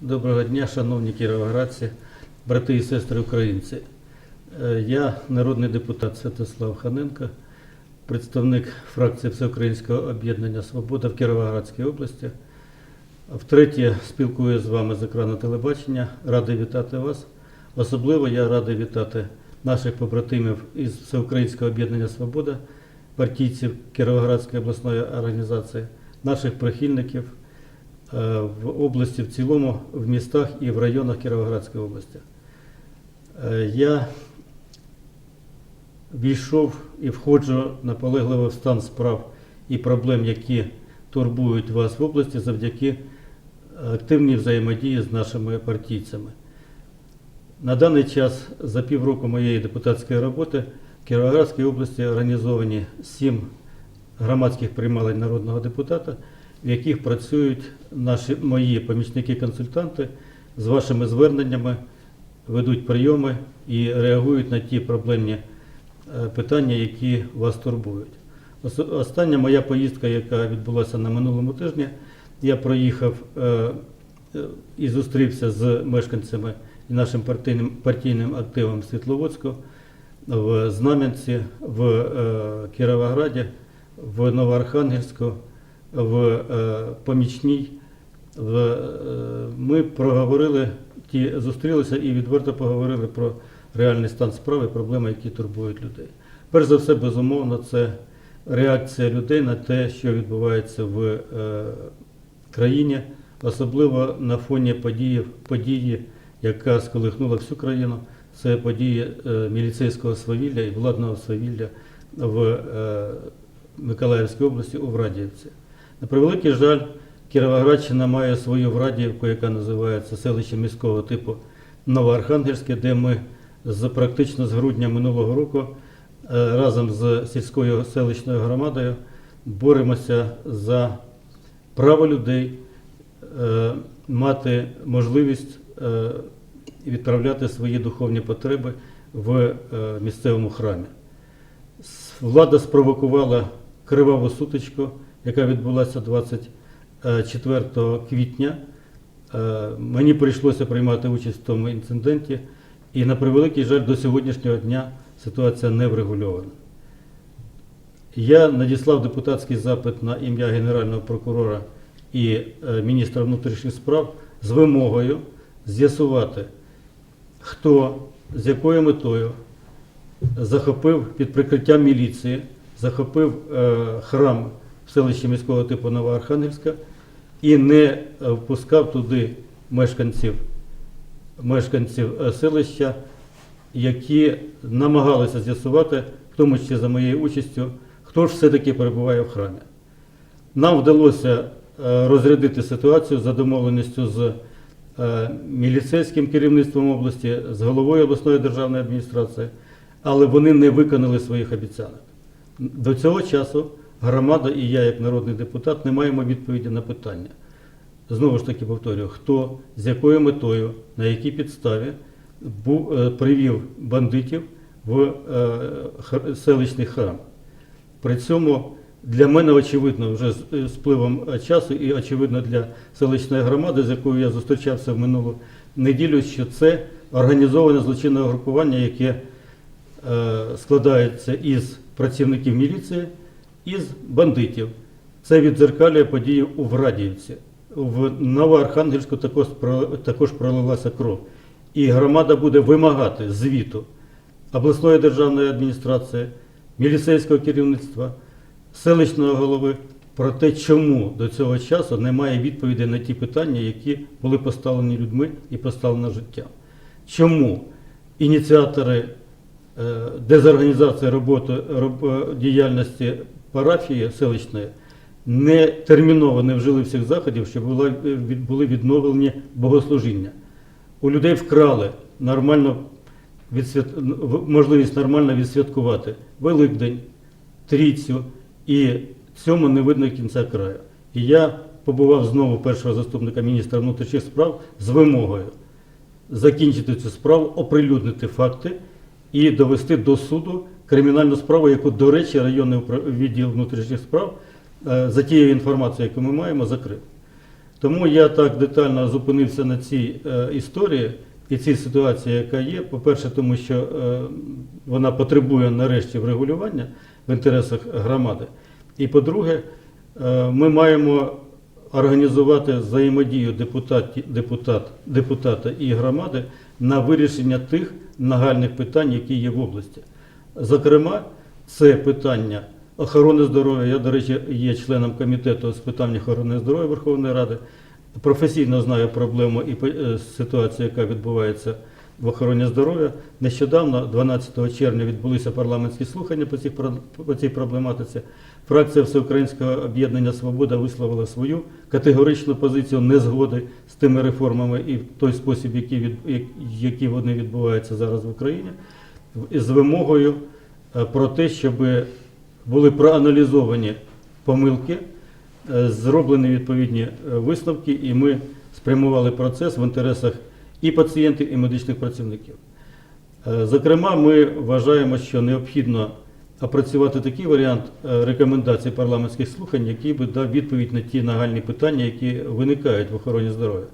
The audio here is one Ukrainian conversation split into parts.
Доброго дня, шановні кіровоградці, брати і сестри українці. Е, Я народний депутат Святослав Ханенко, представник фракції Всеукраїнського об'єднання Свобода в Кіровоградській області. Втретє спілкуюся з вами з екрану телебачення. Радий вітати вас. Особливо я радий вітати наших побратимів із Всеукраїнського об'єднання Свобода, партійців Кіровоградської обласної організації, наших прихильників в області в цілому, в містах і в районах Кіровоградської області. Е, Я війшов і входжу наполегливо в стан справ і проблем, які турбують вас в області завдяки активній взаємодії з нашими партійцями. На даний час за півроку моєї депутатської роботи в Кіровоградській області організовані сім громадських приймалень народного депутата, в яких працюють наші мої помічники-консультанти з вашими зверненнями, ведуть прийоми і реагують на ті проблемні е, питання, які вас турбують. Остання моя поїздка, яка відбулася на минулому тижні, я проїхав е, е, і зустрівся з мешканцями і нашим партійним, партійним активом Світловодську в Знам'янці, в Кіровограді, в Новоархангельську, в е, Помічній. Е, ми проговорили, ті, зустрілися і відверто поговорили про реальний стан справи, проблеми, які турбують людей. Перш за все, безумовно, це реакція людей на те, що відбувається в е, країні, особливо на фоні події, події, яка сколихнула всю країну. Це події міліцейського свавілля і владного свавілля в Миколаївській області у Врадіївці. На превеликий жаль, Кіровоградщина має свою Врадіївку, яка називається селище міського типу Новоархангельське, де ми з практично з грудня минулого року е, разом з сільською селищною громадою боремося за право людей е, мати можливість е, відправляти свої духовні потреби в місцевому храмі. Влада спровокувала криваву сутичку, яка відбулася 24 квітня. Е, Мені прийшлося приймати участь в тому інциденті, і на превеликий жаль, до сьогоднішнього дня ситуація не врегульована. Я надіслав депутатський запит на ім'я Генерального прокурора і е, міністра внутрішніх справ з вимогою з'ясувати, хто з якою метою захопив під прикриттям міліції, захопив е, храм в селищі міського типу Новоархангельська і не впускав туди мешканців, мешканців е, селища, які намагалися з'ясувати, в тому числі за моєю участю, хто ж все-таки перебуває в храмі. Нам вдалося е, розрядити ситуацію за домовленістю з е, міліцейським керівництвом області, з головою обласної державної адміністрації, але вони не виконали своїх обіцянок. До цього часу громада і я, як народний депутат, не маємо відповіді на питання. Знову ж таки повторюю, хто з якою метою, на якій підставі е, привів бандитів в е, селищний храм. При цьому для мене очевидно вже з е, спливом е, часу і очевидно для селищної громади, з якою я зустрічався в минулу неділю, що це організоване злочинне групування, яке складається із працівників міліції із бандитів. Це віддзеркалює події у Врадіївці. В Новоархангельську також, також пролилася кров. І громада буде вимагати звіту обласної державної адміністрації, міліцейського керівництва, селищного голови про те, чому до цього часу немає відповідей на ті питання, які були поставлені людьми і поставлені життям. Чому ініціатори е, дезорганізації роботи роб- е, діяльності парафії селищної не терміново не вжили всіх заходів, щоб е, були відновлені богослужіння. У людей вкрали нормально відсвят... можливість нормально відсвяткувати Великдень, Трійцю, і цьому не видно кінця краю. І я побував знову першого заступника міністра внутрішніх справ з вимогою закінчити цю справу, оприлюднити факти і довести до суду кримінальну справу, яку, до речі, районний відділ внутрішніх справ е, за тією інформацією, яку ми маємо, закрив. Тому я так детально зупинився на цій е, історії і цій ситуації, яка є. По-перше, тому що е, вона потребує нарешті врегулювання в інтересах громади. І по-друге, ми маємо організувати взаємодію депутаті, депутат, депутата і громади на вирішення тих нагальних питань, які є в області. Зокрема, це питання охорони здоров'я. Я, до речі, є членом комітету з питань охорони здоров'я Верховної Ради. Професійно знаю проблему і е, ситуацію, яка відбувається в охороні здоров'я. Нещодавно, 12 червня, відбулися парламентські слухання по цій, по цій проблематиці. Фракція Всеукраїнського об'єднання Свобода висловила свою категоричну позицію незгоди з тими реформами і в той спосіб, який, від, як- які вони відбуваються зараз в Україні, з вимогою е, про те, щоб були проаналізовані помилки, е, зроблені відповідні е, висновки, і ми спрямували процес в інтересах і пацієнтів, і медичних працівників. Зокрема, ми вважаємо, що необхідно опрацювати такий варіант рекомендацій парламентських слухань, який би дав відповідь на ті нагальні питання, які виникають в охороні здоров'я.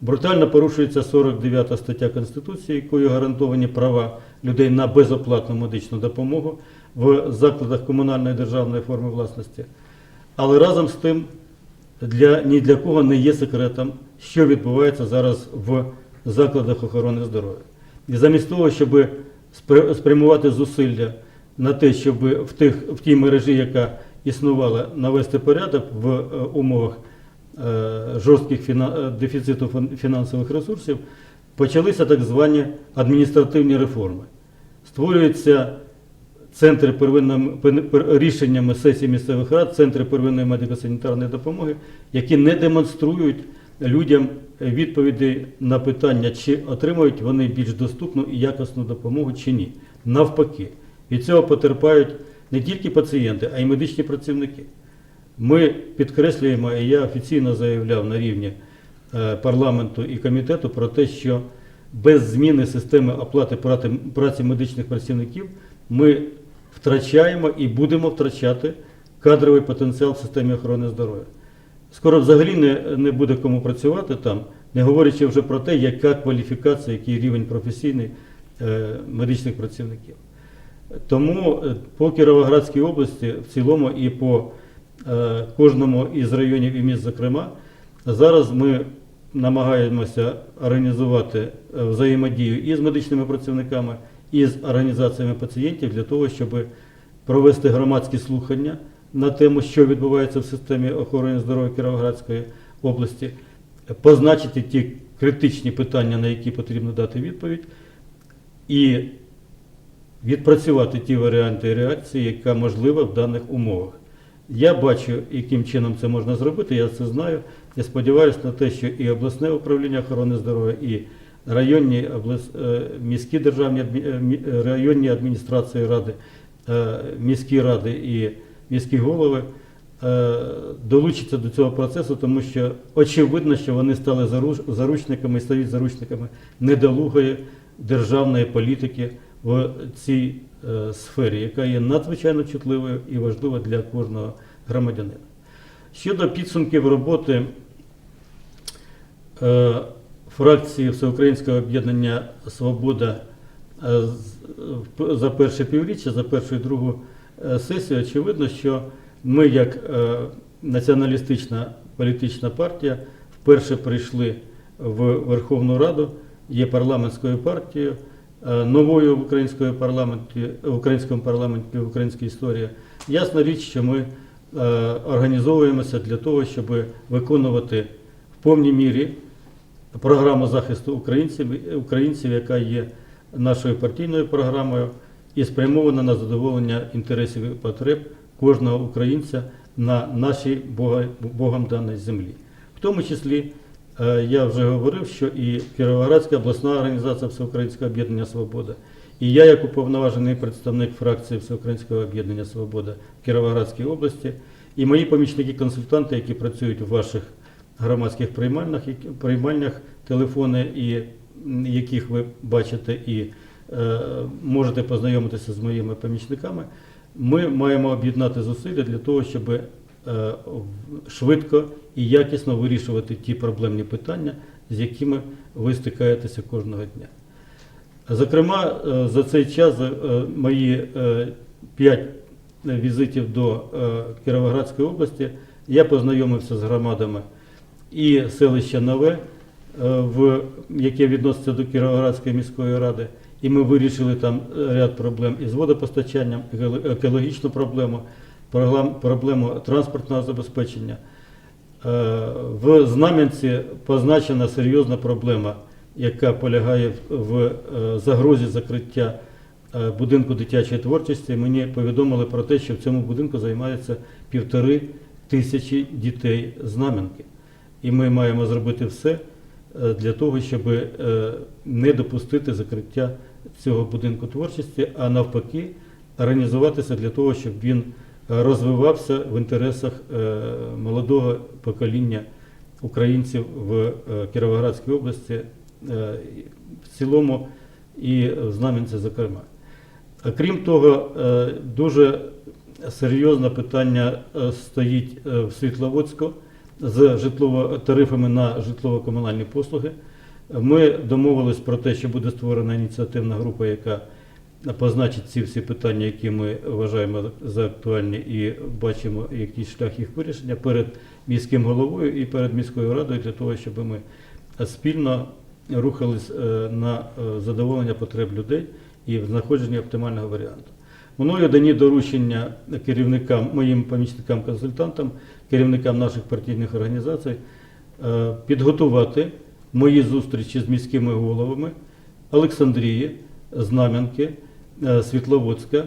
Брутально порушується 49 стаття Конституції, якою гарантовані права людей на безоплатну медичну допомогу в закладах комунальної державної форми власності. Але разом з тим для, ні для кого не є секретом, що відбувається зараз в закладах охорони здоров'я. І замість того, щоб спрямувати зусилля на те, щоб в, тих, в тій мережі, яка існувала, навести порядок в е, умовах жорстких е, дефіциту фін- фінансових ресурсів, почалися так звані адміністративні реформи. Створюються центри первинної пер- пер- рішеннями сесії місцевих рад, центри первинної медико-санітарної допомоги, які не демонструють людям відповіді на питання, чи отримують вони більш доступну і якісну допомогу чи ні. Навпаки, від цього потерпають не тільки пацієнти, а й медичні працівники. Ми підкреслюємо, і я офіційно заявляв на рівні е, парламенту і комітету про те, що без зміни системи оплати праці медичних працівників ми втрачаємо і будемо втрачати кадровий потенціал в системі охорони здоров'я. Скоро взагалі не, не буде кому працювати там, не говорячи вже про те, яка кваліфікація, який рівень професійний е, медичних працівників. Тому е, по Кіровоградській області в цілому і по кожному із районів і міст, зокрема, зараз ми намагаємося організувати е, взаємодію і з медичними працівниками, і з організаціями пацієнтів для того, щоб провести громадські слухання на тему, що відбувається в системі охорони здоров'я Кіровоградської області, позначити ті критичні питання, на які потрібно дати відповідь, і відпрацювати ті варіанти реакції, яка можлива в даних умовах. Я бачу, яким чином це можна зробити, я це знаю. Я сподіваюся на те, що і обласне управління охорони здоров'я, і районні е, міські державні е, е, районні адміністрації ради, міські ради і міські голови долучаться до цього процесу, тому що очевидно, що вони стали заручниками і стають заручниками недолугої державної політики в цій сфері, яка є надзвичайно чутливою і важливою для кожного громадянина. Щодо підсумків роботи е, фракції Всеукраїнського об'єднання Свобода е, за перше півріччя, за першу і другу е, сесію, очевидно, що ми, як е, націоналістична політична партія, вперше прийшли в Верховну Раду, є парламентською партією, е, новою в українському парламенті, в українському парламенті, в українській історії. Ясна річ, що ми е, організовуємося для того, щоб виконувати в повній мірі програму захисту українців, українців, яка є нашою партійною програмою і спрямована на задоволення інтересів і потреб кожного українця на нашій Богом даній землі. В тому числі е, я вже говорив, що і Кіровоградська обласна організація Всеукраїнського об'єднання Свобода, і я, як уповноважений представник фракції Всеукраїнського об'єднання Свобода в Кіровоградській області, і мої помічники-консультанти, які працюють у ваших громадських приймальнях, приймальнях телефони, і яких ви бачите і е, можете познайомитися з моїми помічниками. Ми маємо об'єднати зусилля для того, щоб е, в- швидко і якісно вирішувати ті проблемні питання, з якими ви стикаєтеся кожного дня. Зокрема, е, за цей час е, мої е, п'ять візитів до е, Кіровоградської області я познайомився з громадами і селища Нове, е, яке відноситься до Кіровоградської міської ради, і ми вирішили там е, ряд проблем із водопостачанням, екологічну проблему, проблем- проблему транспортного забезпечення. Е, В Знам'янці позначена серйозна проблема, яка полягає в е, загрозі закриття е, будинку дитячої творчості. Мені повідомили про те, що в цьому будинку займається півтори тисячі дітей Знам'янки. І ми маємо зробити все для того, щоб не допустити закриття цього будинку творчості, а навпаки, організуватися для того, щоб він розвивався в інтересах е, молодого покоління українців в е, Кіровоградській області, е, в цілому і в Знам'янці, зокрема. Крім того, дуже серйозне питання стоїть в Світловодську з житлово тарифами на житлово-комунальні послуги. Ми домовились про те, що буде створена ініціативна група, яка позначить ці всі питання, які ми вважаємо за актуальні, і бачимо якийсь шлях їх вирішення перед міським головою і перед міською радою для того, щоб ми спільно рухались е, на е, задоволення потреб людей і в знаходженні оптимального варіанту. Мною дані доручення керівникам, моїм помічникам-консультантам, керівникам наших партійних організацій е, підготувати мої зустрічі з міськими головами Олександрії, Знам'янки, Світловодська,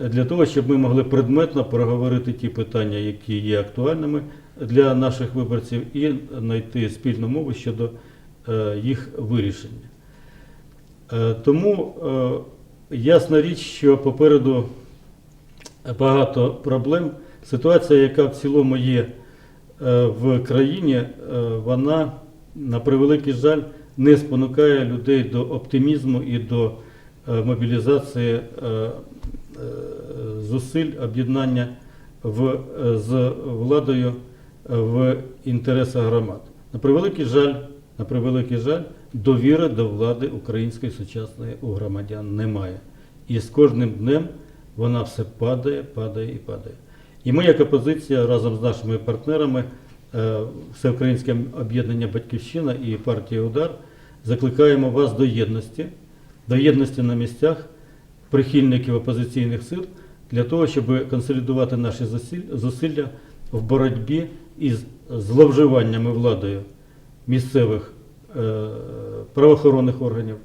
е, для того, щоб ми могли предметно проговорити ті питання, які є актуальними для наших виборців, і знайти спільну мову щодо е, їх вирішення. Е, Тому ясна річ, що попереду багато проблем. Ситуація, яка в цілому є в країні, вона, на превеликий жаль, не спонукає людей до оптимізму і до мобілізації е, е, зусиль об'єднання е, з владою е, в інтересах громад. На превеликий жаль, на превеликий жаль, довіри до влади української сучасної у громадян немає. І з кожним днем вона все падає, падає і падає. І ми, як опозиція, разом з нашими партнерами, е, Всеукраїнське об'єднання Батьківщина і партія Удар, закликаємо вас до єдності, до єдності на місцях прихильників опозиційних сил для того, щоб консолідувати наші зусилля в боротьбі із зловживаннями владою місцевих е, правоохоронних органів,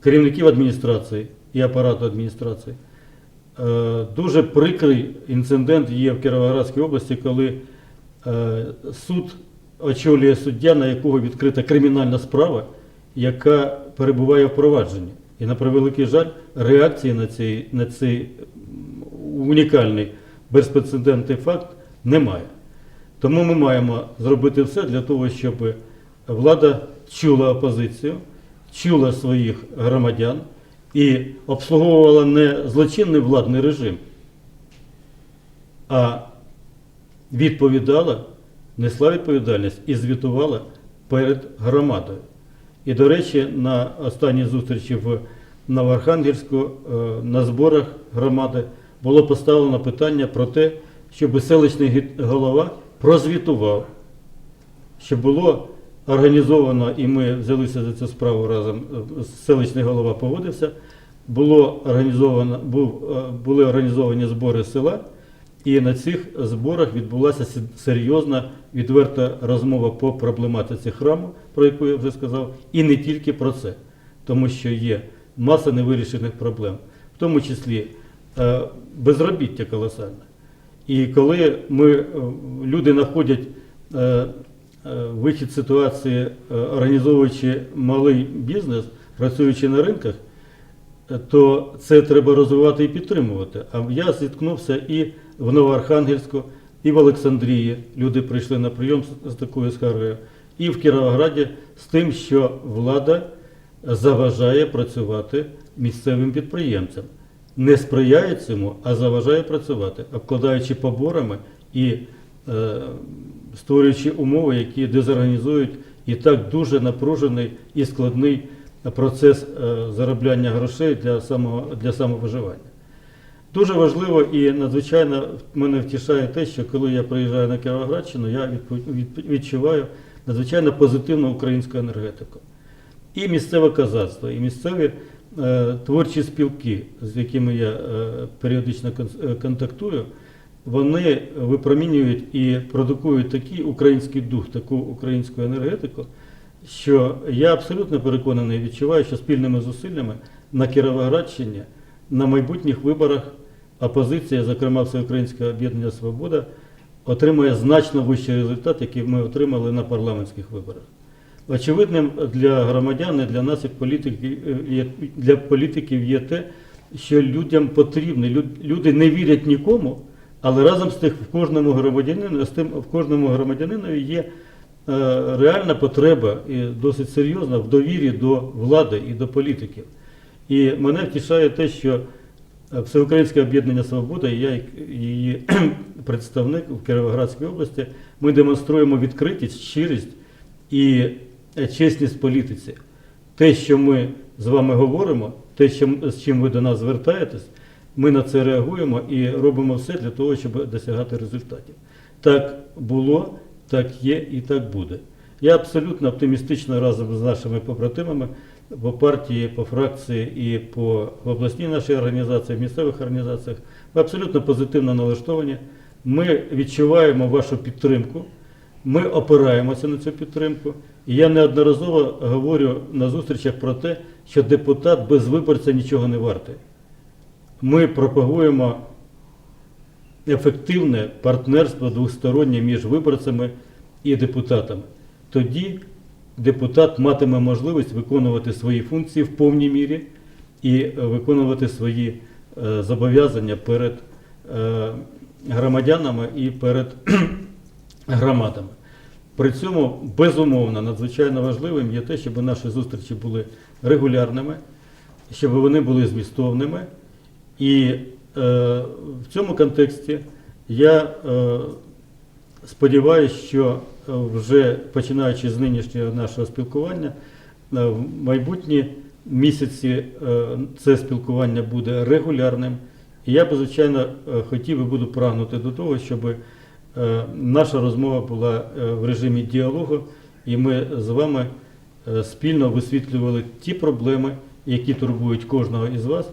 керівників адміністрації і апарату адміністрації. Е, Дуже прикрий інцидент є в Кіровоградській області, коли е, суд очолює суддя, на якого відкрита кримінальна справа, яка перебуває в провадженні. І на превеликий жаль, реакції на цей, на цей унікальний безпрецедентний факт немає. Тому ми маємо зробити все для того, щоб влада чула опозицію, чула своїх громадян і обслуговувала не злочинний владний режим, а відповідала, несла відповідальність і звітувала перед громадою. І, до речі, на останній зустрічі в Новоархангельську е, на зборах громади було поставлено питання про те, щоб селищний голова прозвітував, що було організовано, і ми взялися за цю справу разом, е, селищний голова погодився, було організовано, був, е, були організовані збори села, і на цих зборах відбулася се- серйозна відверта розмова по проблематиці храму, про яку я вже сказав, і не тільки про це, тому що є маса невирішених проблем, в тому числі е, безробіття колосальне. І коли ми, е, люди знаходять е, вихід ситуації, організовуючи малий бізнес, працюючи на ринках, то це треба розвивати і підтримувати. А я зіткнувся і в Новоархангельську, і в Олександрії. Люди прийшли на прийом з, такою скаргою, і в Кіровограді з тим, що влада заважає працювати місцевим підприємцям. не сприяє цьому, а заважає працювати, обкладаючи поборами і е, створюючи умови, які дезорганізують і так дуже напружений і складний процес е, заробляння грошей для самого для самовиживання. Дуже важливо і надзвичайно мене втішає те, що коли я приїжджаю на Кіровоградщину, я відчуваю надзвичайно позитивну українську енергетику. І місцеве козацтво, і місцеві е, творчі спілки, з якими я е, періодично е, контактую, вони випромінюють і продукують такий український дух, таку українську енергетику, що я абсолютно переконаний і відчуваю, що спільними зусиллями на Кіровоградщині на майбутніх виборах опозиція, зокрема Всеукраїнське об'єднання Свобода, отримає значно вищий результат, який ми отримали на парламентських виборах. Очевидним для громадян і для нас, як політиків, для політиків є те, що людям потрібно. Люди не вірять нікому, але разом з тим в кожному громадянину, з тим в кожному громадянинові є реальна потреба і досить серйозна в довірі до влади і до політиків. І мене втішає те, що е, Всеукраїнське об'єднання Свобода, і я, як її представник в Кіровоградській області, ми демонструємо відкритість, щирість і е, чесність політиці. Те, що ми з вами говоримо, те, з чим ви до нас звертаєтесь, ми на це реагуємо і робимо все для того, щоб досягати результатів. Так було, так є і так буде. Я абсолютно оптимістично разом з нашими побратимами по партії, по фракції і по обласній нашій організації, місцевих організаціях. Ми абсолютно позитивно налаштовані. Ми відчуваємо вашу підтримку. Ми опираємося на цю підтримку. І я неодноразово говорю на зустрічах про те, що депутат без виборця нічого не вартий. Ми пропагуємо ефективне партнерство двостороннє між виборцями і депутатами. Тоді депутат матиме можливість виконувати свої функції в повній мірі і е, виконувати свої е, зобов'язання перед е, громадянами і перед громадами. При цьому, безумовно, надзвичайно важливим є те, щоб наші зустрічі були регулярними, щоб вони були змістовними. І в цьому контексті я е, сподіваюся, що е, вже починаючи з нинішнього нашого спілкування, е, в майбутні місяці е, це спілкування буде регулярним. І я би, звичайно, е, хотів і буду прагнути до того, щоб е, наша розмова була е, в режимі діалогу, і ми з вами е, спільно висвітлювали ті проблеми, які турбують кожного із вас,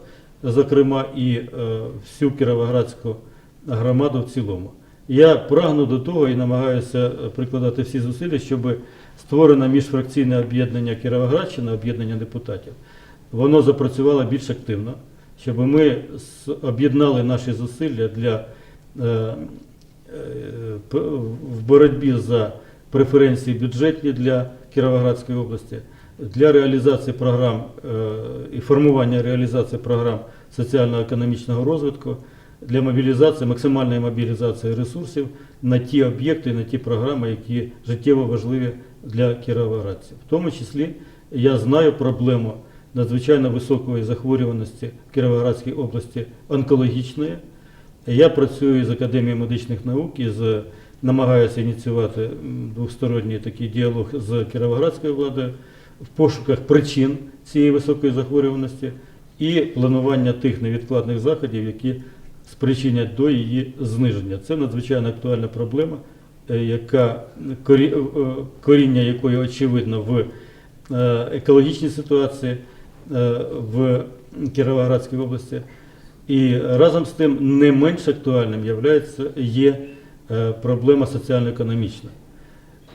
зокрема і е, всю Кіровоградську громаду в цілому. Я прагну до того і намагаюся е, прикладати всі зусилля, щоб створене міжфракційне об'єднання Кіровоградщина, об'єднання депутатів, воно запрацювало більш активно, щоб ми об'єднали наші зусилля для е, в боротьбі за преференції бюджетні для Кіровоградської області, для реалізації програм е, і формування реалізації програм соціально-економічного розвитку, для мобілізації, максимальної мобілізації ресурсів на ті об'єкти, на ті програми, які життєво важливі для кіровоградців. В тому числі я знаю проблему надзвичайно високої захворюваності в Кіровоградській області онкологічної. Я працюю з Академією медичних наук і з, намагаюся ініціювати двосторонній такий діалог з Кіровоградською владою в пошуках причин цієї високої захворюваності і планування тих невідкладних заходів, які спричинять до її зниження. Це надзвичайно актуальна проблема, е, яка е, коріння якої очевидно в е, екологічній ситуації в Кіровоградській області. І разом з тим не менш актуальним є проблема соціально-економічна.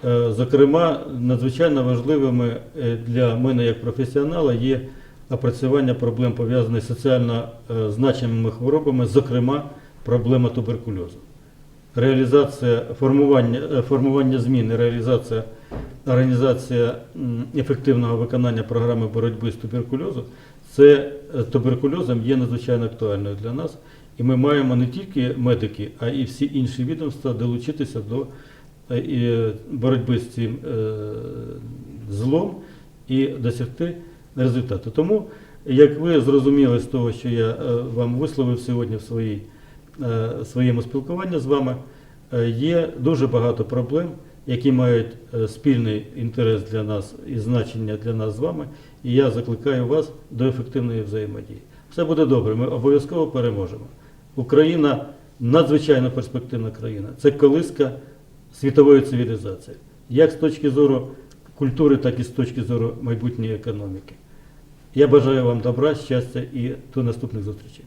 Е, Зокрема, надзвичайно важливими е, для мене як професіонала є опрацювання проблем пов'язаних з соціально е, значимими хворобами, зокрема проблема туберкульозу. Реалізація формування, формування змін і реалізація організація ефективного виконання програми боротьби з туберкульозом, це туберкульозом є надзвичайно актуальною для нас. І ми маємо не тільки медики, а і всі інші відомства долучитися до і боротьби з цим е, злом і досягти результату. Тому Як ви зрозуміли з того, що я е, вам висловив сьогодні в своїй, е, своєму спілкуванні з вами, е, є дуже багато проблем, які мають е, спільний інтерес для нас і значення для нас з вами. І я закликаю вас до ефективної взаємодії. Все буде добре, ми обов'язково переможемо. Україна надзвичайно перспективна країна. Це колиска світової цивілізації, як з точки зору культури, так і з точки зору майбутньої економіки. Я бажаю вам добра, щастя і до наступних зустрічей.